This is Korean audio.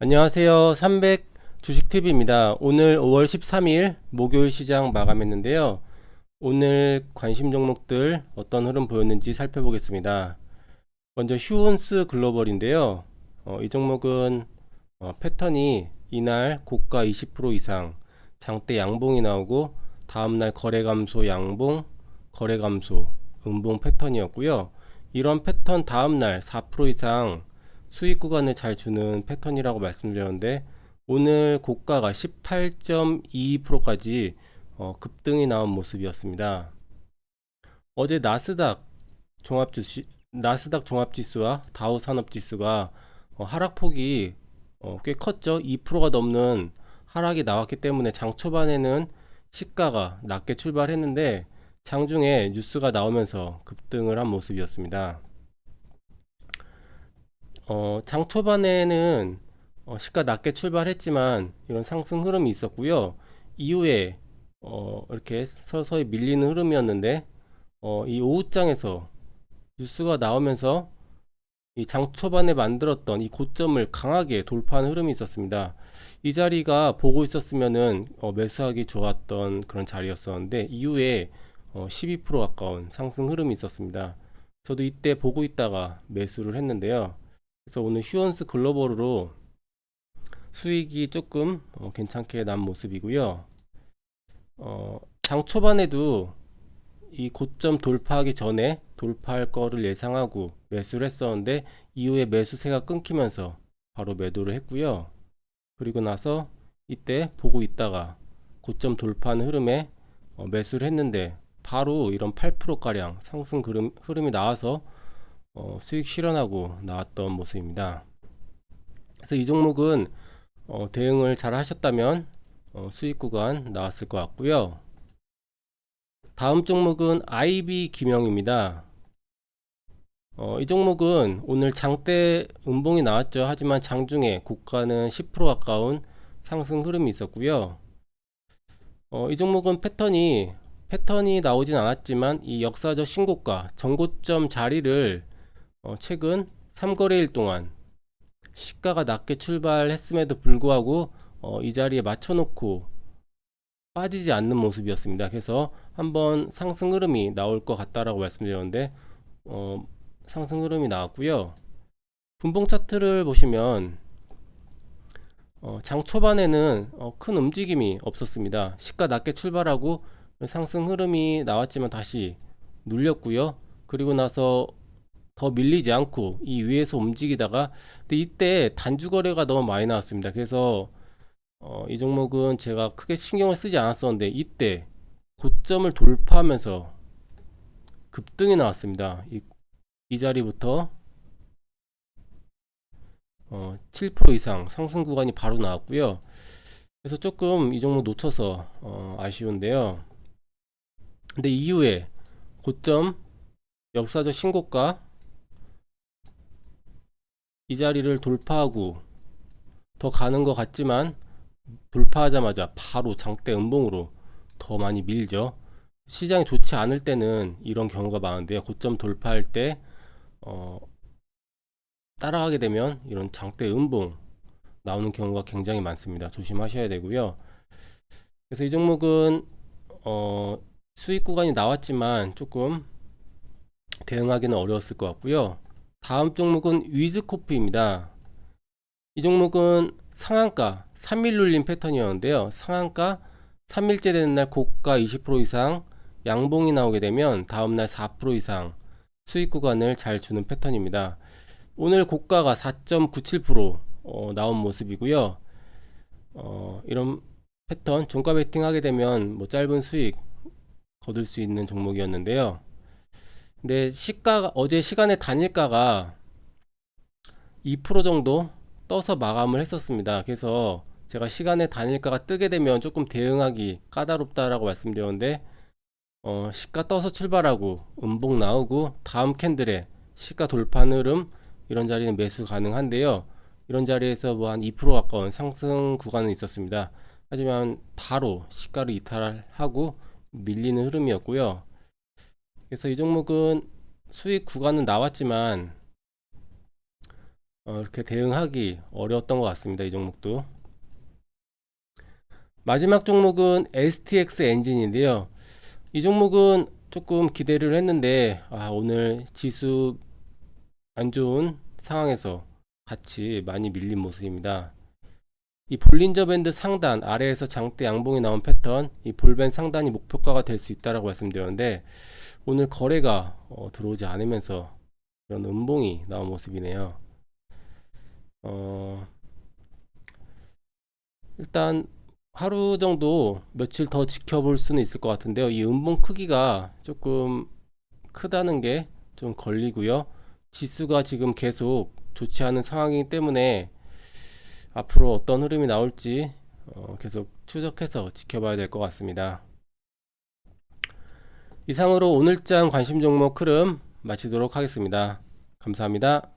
안녕하세요. 300 주식TV입니다. 오늘 5월 13일 목요일 시장 마감했는데요. 오늘 관심 종목들 어떤 흐름 보였는지 살펴보겠습니다. 먼저 휴온스 글로벌인데요. 어, 이 종목은 어, 패턴이 이날 고가 20% 이상 장대 양봉이 나오고 다음날 거래 감소 양봉 거래 감소 음봉 패턴이었고요. 이런 패턴 다음날 4% 이상 수익 구간을 잘 주는 패턴이라고 말씀드렸는데 오늘 고가가 18.22%까지 어, 급등이 나온 모습이었습니다. 어제 나스닥 종합지수 나스닥 종합 지수와 다우 산업 지수가 어, 하락폭이 어, 꽤 컸죠. 2%가 넘는 하락이 나왔기 때문에 장 초반에는 시가가 낮게 출발했는데 장중에 뉴스가 나오면서 급등을 한 모습이었습니다. 어, 장 초반에는 어, 시가 낮게 출발했지만 이런 상승 흐름이 있었고요. 이후에 어, 이렇게 서서히 밀리는 흐름이었는데 어, 이 오후장에서 뉴스가 나오면서 이 장 초반에 만들었던 이 고점을 강하게 돌파하는 흐름이 있었습니다. 이 자리가 보고 있었으면은 어, 매수하기 좋았던 그런 자리였었는데 이후에 어, 12% 가까운 상승 흐름이 있었습니다. 저도 이때 보고 있다가 매수를 했는데요. 그래서 오늘 휴원스 글로벌으로 수익이 조금 어, 괜찮게 난 모습이고요. 어, 장 초반에도 이 고점 돌파하기 전에 돌파할 거를 예상하고 매수를 했었는데 이후에 매수세가 끊기면서 바로 매도를 했고요. 그리고 나서 이때 보고 있다가 고점 돌파하는 흐름에 어, 매수를 했는데 바로 이런 8%가량 상승 흐름, 흐름이 나와서 어, 수익 실현하고 나왔던 모습입니다. 그래서 이 종목은 어, 대응을 잘 하셨다면 어, 수익 구간 나왔을 것 같고요. 다음 종목은 IB 김영입니다. 어, 이 종목은 오늘 장대 음봉이 나왔죠. 하지만 장중에 고가는 10% 가까운 상승 흐름이 있었고요. 어, 이 종목은 패턴이 패턴이 나오진 않았지만 이 역사적 신고가 전고점 자리를 어, 최근 3거래일 동안 시가가 낮게 출발했음에도 불구하고 어, 이 자리에 맞춰놓고 빠지지 않는 모습이었습니다. 그래서 한번 상승 흐름이 나올 것 같다라고 말씀드렸는데 어, 상승 흐름이 나왔고요. 분봉 차트를 보시면 어, 장 초반에는 어, 큰 움직임이 없었습니다. 시가 낮게 출발하고 상승 흐름이 나왔지만 다시 눌렸고요. 그리고 나서 더 밀리지 않고 이 위에서 움직이다가 근데 이때 단주 거래가 너무 많이 나왔습니다. 그래서 어, 이 종목은 제가 크게 신경을 쓰지 않았었는데 이때 고점을 돌파하면서 급등이 나왔습니다. 이, 이 자리부터 어, 7% 이상 상승 구간이 바로 나왔고요. 그래서 조금 이 종목 놓쳐서 어, 아쉬운데요. 근데 이후에 고점 역사적 신고가 이 자리를 돌파하고 더 가는 것 같지만 돌파하자마자 바로 장대 음봉으로 더 많이 밀죠. 시장이 좋지 않을 때는 이런 경우가 많은데요. 고점 돌파할 때 어, 따라가게 되면 이런 장대 음봉 나오는 경우가 굉장히 많습니다. 조심하셔야 되고요. 그래서 이 종목은 어, 수익 구간이 나왔지만 조금 대응하기는 어려웠을 것 같고요. 다음 종목은 위즈코프입니다. 이 종목은 상한가 3일 눌림 패턴이었는데요. 상한가 3일째 되는 날 고가 20% 이상 양봉이 나오게 되면 다음날 4% 이상 수익 구간을 잘 주는 패턴입니다. 오늘 고가가 4.97% 어, 나온 모습이고요. 어, 이런 패턴 종가 베팅 하게 되면 뭐 짧은 수익 거둘 수 있는 종목이었는데요. 근데 시가가 어제 시간의 단일가가 2% 정도 떠서 마감을 했었습니다. 그래서 제가 시간의 단일가가 뜨게 되면 조금 대응하기 까다롭다라고 말씀드렸는데 어, 시가 떠서 출발하고 음봉 나오고 다음 캔들에 시가 돌파 흐름 이런 자리는 매수 가능한데요. 이런 자리에서 뭐 한 2% 가까운 상승 구간은 있었습니다. 하지만 바로 시가를 이탈하고 밀리는 흐름이었고요. 그래서 이 종목은 수익 구간은 나왔지만 어, 이렇게 대응하기 어려웠던 것 같습니다. 이 종목도. 마지막 종목은 STX 엔진인데요. 이 종목은 조금 기대를 했는데 아, 오늘 지수 안 좋은 상황에서 같이 많이 밀린 모습입니다. 이 볼린저 밴드 상단 아래에서 장대 양봉이 나온 패턴 이 볼밴 상단이 목표가가 될 수 있다라고 말씀드렸는데 오늘 거래가 어, 들어오지 않으면서 이런 음봉이 나온 모습이네요. 어, 일단 하루 정도 며칠 더 지켜볼 수는 있을 것 같은데요. 이 음봉 크기가 조금 크다는 게 좀 걸리고요. 지수가 지금 계속 좋지 않은 상황이기 때문에 앞으로 어떤 흐름이 나올지 어, 계속 추적해서 지켜봐야 될 것 같습니다. 이상으로 오늘장 관심 종목 흐름 마치도록 하겠습니다. 감사합니다.